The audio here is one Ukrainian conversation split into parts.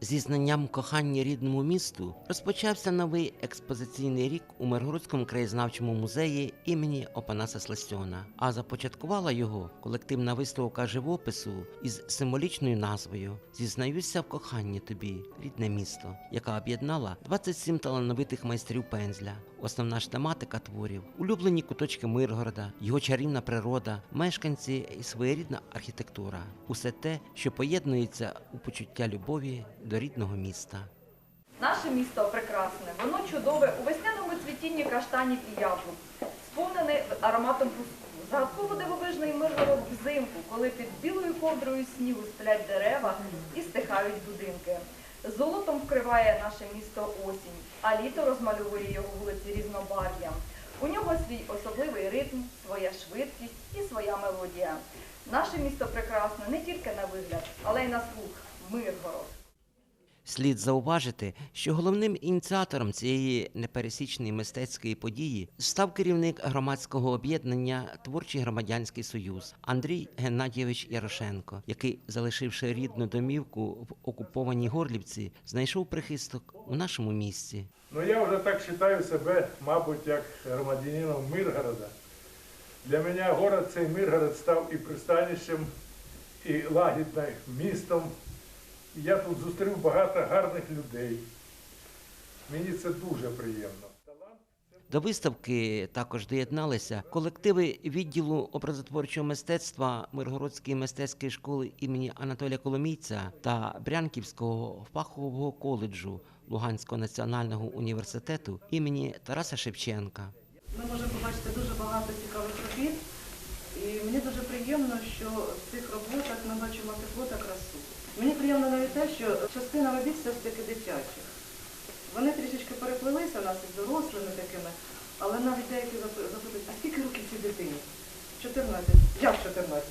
Зі знанням кохання рідному місту розпочався новий експозиційний рік у Миргородському краєзнавчому музеї імені Опанаса Сластьона. А започаткувала його колективна виставка живопису із символічною назвою Зізнаюся в коханні тобі, рідне місто, яка об'єднала 27 талановитих майстрів пензля. Основна ж тематика творів улюблені куточки Миргорода, його чарівна природа, мешканці і своєрідна архітектура усе те, що поєднується у почуття любові до рідного міста. Наше місто прекрасне, воно чудове у весняному цвітінні каштанів і яблук, сповнене ароматом пуску. Загадково дивовижний Миргород взимку, коли під білою ковдрою снігу сплять дерева і стихають будинки. Золотом вкриває наше місто осінь, а літо розмальовує його вулиці різнобарв'ям. У нього свій особливий ритм, своя швидкість і своя мелодія. Наше місто прекрасне не тільки на вигляд, але й на слух. Миргород. Слід зауважити, що головним ініціатором цієї непересічної мистецької події став керівник громадського об'єднання Творчий громадянський союз Андрій Геннадійович Ярошенко, який, залишивши рідну домівку в окупованій Горлівці, знайшов прихисток у нашому місті. Ну я вже так вважаю себе, мабуть, як громадянином Миргорода. Для мене город цей Миргород став і пристанищем, і лагідним містом. І я тут зустрів багато гарних людей. Мені це дуже приємно. До виставки також доєдналися колективи відділу образотворчого мистецтва Миргородської мистецької школи імені Анатолія Коломійця та Брянківського фахового коледжу Луганського національного університету імені Тараса Шевченка. Ми можемо побачити дуже багато цікавих робіт. І мені дуже приємно, що в цих роботах ми бачимо тепло та красу. Мені приємно навіть те, що частина робіт все ж таки дитячих. Вони трішечки переплилися нас із дорослими такими, але навіть деякі запи- запитують, а скільки років цій дитині? 14. Як 14?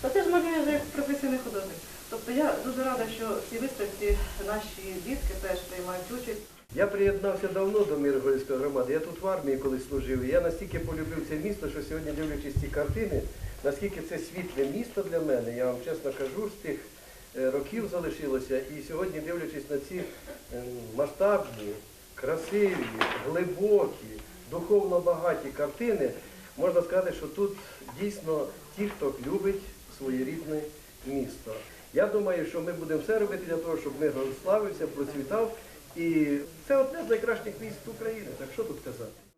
Та це ж малює вже як професійний художник. Тобто я дуже рада, що в виставці наші дітки теж приймають участь. Я приєднався давно до Миргородської громади. Я тут в армії колись служив. Я настільки полюбив це місто, що сьогодні, дивлячись ці картини, наскільки це світле місто для мене, я вам чесно кажу, з тих років залишилося. І сьогодні, дивлячись на ці е, масштабні, красиві, глибокі, духовно багаті картини, можна сказати, що тут дійсно ті, хто любить своє рідне місто. Я думаю, що ми будемо все робити для того, щоб Миргород славився, процвітав. І це одне з найкращих міст України. Так що тут казати?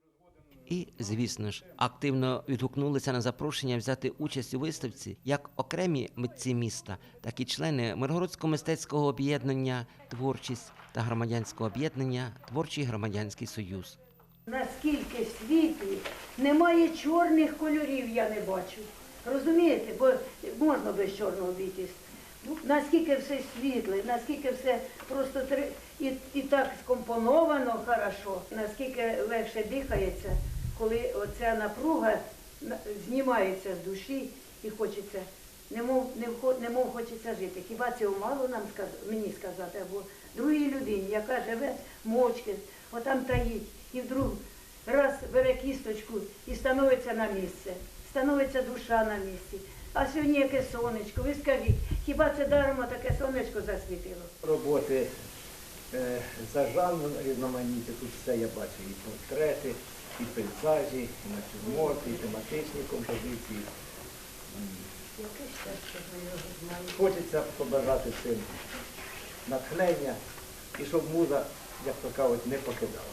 І, звісно ж, активно відгукнулися на запрошення взяти участь у виставці як окремі митці міста, так і члени Миргородського мистецького об'єднання Творчість та громадянського об'єднання Творчий громадянський союз. Наскільки в світі немає чорних кольорів, я не бачу. Розумієте? Бо можна без чорного обійтись. Ну, Наскільки все світле, наскільки все просто і, і так скомпоновано хорошо, наскільки легше дихається, коли оця напруга знімається з душі і хочеться, немов, не немов хочеться жити. Хіба цього мало нам сказ- мені сказати, або другій людині, яка живе мовчки, отам таїть, і вдруг раз бере кісточку і становиться на місце, становиться душа на місці. А сьогодні яке сонечко, ви скажіть, хіба це дарма таке сонечко засвітило? роботи е, за жанром різноманіття. Тут все я бачу, і портрети, і пейзажі, і натюрморти, і тематичні композиції. Хочеться побажати цим натхнення і щоб муза, як то кажуть, не покидала.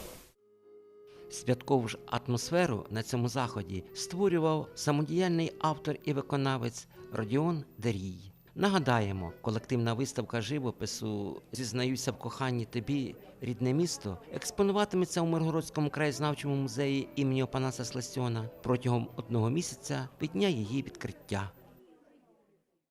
Святкову ж атмосферу на цьому заході створював самодіяльний автор і виконавець Родіон Дерій. Нагадаємо, колективна виставка живопису Зізнаюся в коханні тобі, рідне місто експонуватиметься у Миргородському краєзнавчому музеї імені Опанаса Сластьона протягом одного місяця від дня її відкриття.